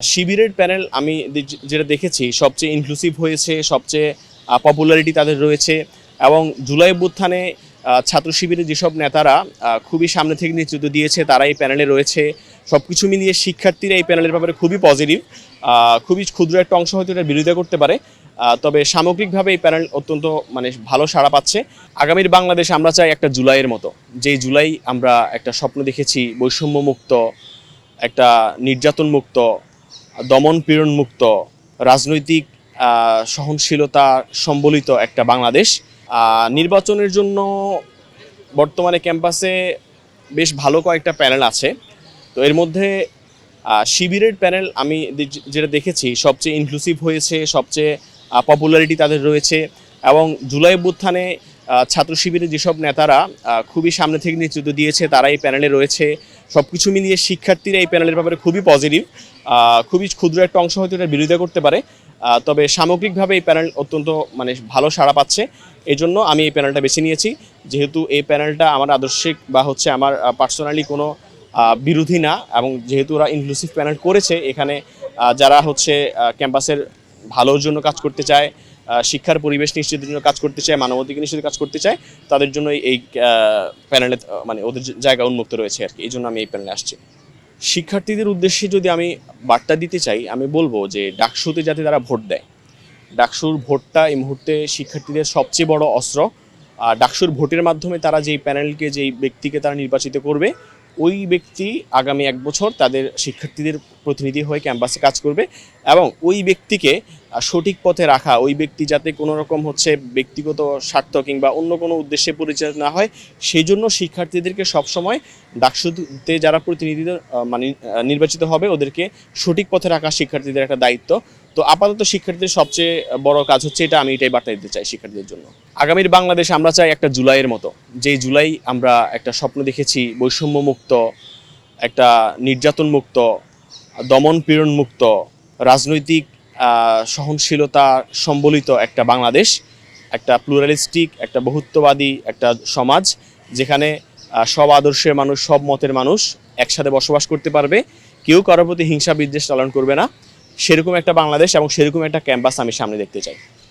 শিবিরের প্যানেল আমি যেটা দেখেছি, সবচেয়ে ইনক্লুসিভ হয়েছে, সবচেয়ে পপুলারিটি তাদের রয়েছে এবং জুলাই অভ্যুত্থানে ছাত্র শিবিরের যেসব নেতারা খুবই সামনে থেকে নেতৃত্ব দিয়েছে তারা এই প্যানেলে রয়েছে। সব কিছু মিলিয়ে শিক্ষার্থীরা এই প্যানেলের ব্যাপারে খুবই পজিটিভ খুবই ক্ষুদ্র একটা অংশ হয়তো এটা বিরোধিতা করতে পারে তবে সামগ্রিকভাবে এই প্যানেল অত্যন্ত মানে ভালো সাড়া পাচ্ছে। আগামীর বাংলাদেশ আমরা চাই একটা জুলাইয়ের মতো, যেই জুলাই আমরা একটা স্বপ্ন দেখেছি বৈষম্য মুক্ত একটা নির্যাতন মুক্ত দমন পীড়ন মুক্ত রাজনৈতিক সহনশীলতা সম্বলিত একটা বাংলাদেশ। নির্বাচনের জন্য বর্তমানে ক্যাম্পাসে বেশ ভালো কয়েকটা প্যানেল আছে। তো এর মধ্যে শিবিরের প্যানেল আমি যেটা দেখেছি সবচেয়ে ইনক্লুসিভ হয়েছে সবচেয়ে পপুলারিটি তাদের রয়েছে। এবং জুলাই আহ, ছাত্র শিবিরের যেসব নেতারা খুবই সামনে থেকে নেতৃত্ব দিয়েছে, তারা এই প্যানেলে রয়েছে। সব কিছু মিলিয়ে শিক্ষার্থীরা এই প্যানেলের ব্যাপারে খুবই পজিটিভ খুবই ক্ষুদ্র একটা অংশ হয়তো এটার বিরোধিতা করতে পারে তবে সামগ্রিকভাবে এই প্যানেল অত্যন্ত মানে ভালো সাড়া পাচ্ছে। এই জন্য আমি এই প্যানেলটা বেছে নিয়েছি। যেহেতু এই প্যানেলটা আমার আদর্শিক বা হচ্ছে আমার পার্সোনালি কোনো বিরোধী না, এবং যেহেতু ওরা ইনক্লুসিভ প্যানেল করেছে, এখানে যারা হচ্ছে ক্যাম্পাসের ভালোর জন্য কাজ করতে চায় শিক্ষার পরিবেশ নিশ্চিতের জন্য কাজ করতে চায়, মানবাধিকার নিশ্চিত কাজ করতে চায়, তাদের জন্য এই প্যানেলে মানে ওদের জায়গা উন্মুক্ত রয়েছে আর কি। এই জন্য আমি এই প্যানেলে আসছি। শিক্ষার্থীদের উদ্দেশ্যে যদি আমি বার্তা দিতে চাই, আমি বলব যে ডাকসুতে যাতে তারা ভোট দেয়। ডাকসুর ভোটটা এই মুহূর্তে শিক্ষার্থীদের সবচেয়ে বড় অস্ত্র। আর ডাকসুর ভোটের মাধ্যমে তারা যেই প্যানেলকে যেই ব্যক্তিকে তারা নির্বাচিত করবে ওই ব্যক্তি আগামী এক বছর তাদের শিক্ষার্থীদের প্রতিনিধি হয়ে ক্যাম্পাসে কাজ করবে এবং ওই ব্যক্তিকে সঠিক পথে রাখা, ওই ব্যক্তি যাতে কোনো রকম হচ্ছে ব্যক্তিগত স্বার্থ কিংবা অন্য কোনো উদ্দেশ্যে পরিচালিত না হয় সেই জন্য শিক্ষার্থীদেরকে সবসময় ডাকসুতে যারা প্রতিনিধি মানে নির্বাচিত হবে, ওদেরকে সঠিক পথে রাখা শিক্ষার্থীদের একটা দায়িত্ব। তো আপাতত শিক্ষার্থীদের সবচেয়ে বড় কাজ হচ্ছে এটা, আমি এটাই বার্তা দিতে চাই শিক্ষার্থীদের জন্য। আগামীর বাংলাদেশ আমরা চাই একটা জুলাইয়ের মতো, যেই জুলাই আমরা একটা স্বপ্ন দেখেছি বৈষম্য মুক্ত একটা নির্যাতন মুক্ত দমন পীড়ন মুক্ত রাজনৈতিক সহনশীলতা সম্বলিত একটা বাংলাদেশ, একটা প্লুরালিস্টিক, একটা বহুত্ববাদী একটা সমাজ, যেখানে সব আদর্শের মানুষ, সব মতের মানুষ একসাথে বসবাস করতে পারবে। কেউ কারোর প্রতি হিংসা বিদ্বেষ পালন করবে না। সেরকম একটা বাংলাদেশ এবং সেরকম একটা ক্যাম্পাস আমি সামনে দেখতে চাই।